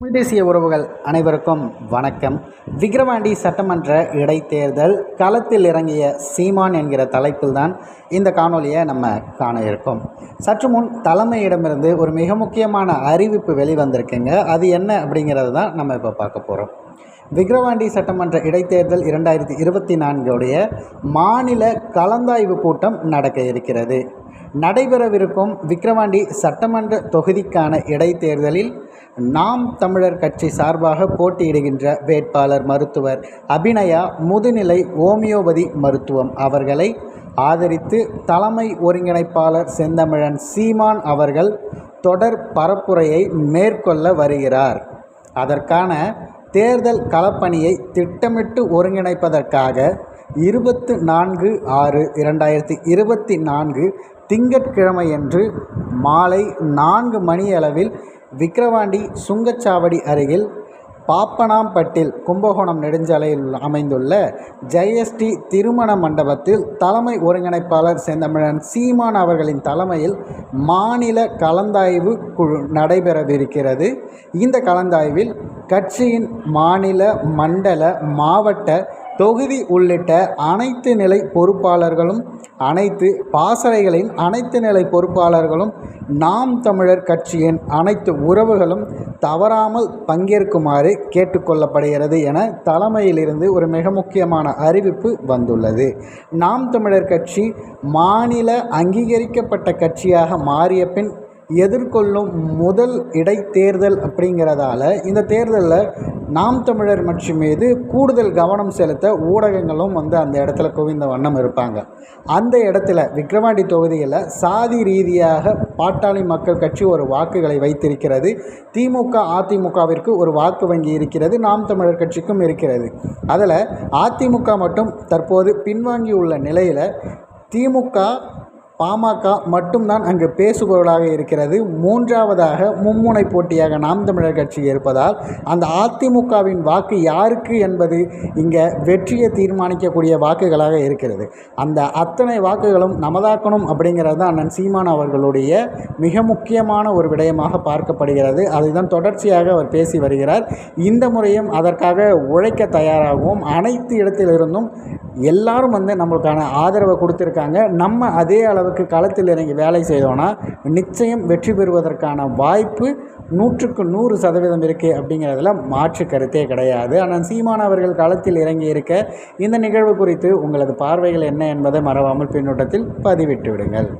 தமிழ் தேசிய உறவுகள் அனைவருக்கும் வணக்கம். விக்கிரவாண்டி சட்டமன்ற இடைத்தேர்தல் களத்தில் இறங்கிய சீமான் என்கிற தலைப்பில் தான் இந்த காணொலியை நம்ம காண இருக்கோம். சற்று முன் தலைமையிடமிருந்து ஒரு மிக முக்கியமான அறிவிப்பு வெளிவந்திருக்குங்க. அது என்ன அப்படிங்கிறது தான் நம்ம இப்போ பார்க்க போகிறோம் விக்கிரவாண்டி சட்டமன்ற இடைத்தேர்தல் இரண்டாயிரத்தி இருபத்தி நான்குடைய மாநில கலந்தாய்வு கூட்டம் நடக்க இருக்கிறது. நடைபெறவிருக்கும் விக்கிரவாண்டி சட்டமன்ற தொகுதிக்கான இடைத்தேர்தலில் நாம் தமிழர் கட்சி சார்பாக போட்டியிடுகின்ற வேட்பாளர் மருத்துவர் அபிநயா முதுநிலை ஓமியோபதி மருத்துவம் அவர்களை ஆதரித்து தலைமை ஒருங்கிணைப்பாளர் செந்தமிழன் சீமான் அவர்கள் தொடர் பரப்புரையை மேற்கொள்ள வருகிறார். அதற்கான தேர்தல் களப்பணியை திட்டமிட்டு ஒருங்கிணைப்பதற்காக இருபத்து நான்கு ஆறு இரண்டாயிரத்தி இருபத்தி நான்கு திங்கட்கிழமையன்று மாலை நான்கு மணியளவில் விக்கிரவாண்டி சுங்கச்சாவடி அருகில் பாப்பனாம்பட்டில் கும்பகோணம் நெடுஞ்சாலையில் அமைந்துள்ள ஜெயஸ்டி திருமண மண்டபத்தில் தலைமை ஒருங்கிணைப்பாளர் செந்தமிழன் சீமான் அவர்களின் தலைமையில் மாநில கலந்தாய்வு குழு நடைபெறவிருக்கிறது. இந்த கலந்தாய்வில் கட்சியின் மாநில மண்டல மாவட்ட தொகுதி உள்ளிட்ட அனைத்து நிலை பொறுப்பாளர்களும் அனைத்து பாசறைகளின் அனைத்து நிலை பொறுப்பாளர்களும் நாம் தமிழர் கட்சியின் அனைத்து உறவுகளும் தவறாமல் பங்கேற்குமாறு கேட்டுக்கொள்ளப்படுகிறது என தலைமையிலிருந்து ஒரு மிக முக்கியமான அறிவிப்பு வந்துள்ளது. நாம் தமிழர் கட்சி மாநில அங்கீகரிக்கப்பட்ட கட்சியாக மாறிய பின் எதிர்கொள்ளும் முதல் இடைத்தேர்தல் அப்படிங்கிறதால இந்த தேர்தலில் நாம் தமிழர் கட்சி மீது கூடுதல் கவனம் செலுத்த ஊடகங்களும் வந்து அந்த இடத்துல குவிந்த வண்ணம் இருப்பாங்க. அந்த இடத்துல விக்ரவாண்டி தொகுதியில் சாதி ரீதியாக பாட்டாளி மக்கள் கட்சி ஒரு வாக்குகளை வைத்திருக்கிறது. திமுக அதிமுகவிற்கு ஒரு வாக்கு வங்கி இருக்கிறது. நாம் தமிழர் கட்சிக்கும் இருக்கிறது. அதில் அதிமுக மட்டும் தற்போது பின்வாங்கியுள்ள நிலையில் திமுக பாமக மட்டும்தான் அங்கு பேசுபொருளாக இருக்கிறது. மூன்றாவதாக மும்முனை போட்டியாக நாம் தமிழர் கட்சி இருப்பதால் அந்த அதிமுகவின் வாக்கு யாருக்கு என்பது இங்கே வெற்றியை தீர்மானிக்கக்கூடிய வாக்குகளாக இருக்கிறது. அந்த அத்தனை வாக்குகளும் நமதாக்கணும் அப்படிங்கிறது தான் அண்ணன் சீமான் அவர்களுடைய மிக முக்கியமான ஒரு விடயமாக பார்க்கப்படுகிறது. அதுதான் தொடர்ச்சியாக அவர் பேசி வருகிறார். இந்த முறையும் அதற்காக உழைக்க தயாராகவும். அனைத்து இடத்திலிருந்தும் எல்லாரும் வந்து நம்மளுக்கான ஆதரவை கொடுத்துருக்காங்க. நம்ம அதே அளவு அளவுக்கு களத்தில் இறங்கி வேலை செய்தோன்னா நிச்சயம் வெற்றி பெறுவதற்கான வாய்ப்பு நூற்றுக்கு நூறு சதவீதம் இருக்குது அப்படிங்கிறதுல மாற்று கருத்தே கிடையாது. ஆனால் சீமான் அவர்கள் களத்தில் இறங்கி இருக்க இந்த நிகழ்வு குறித்து உங்களது பார்வைகள் என்ன என்பதை மறவாமல் பின்னூட்டத்தில் பதிவிட்டு விடுங்கள்.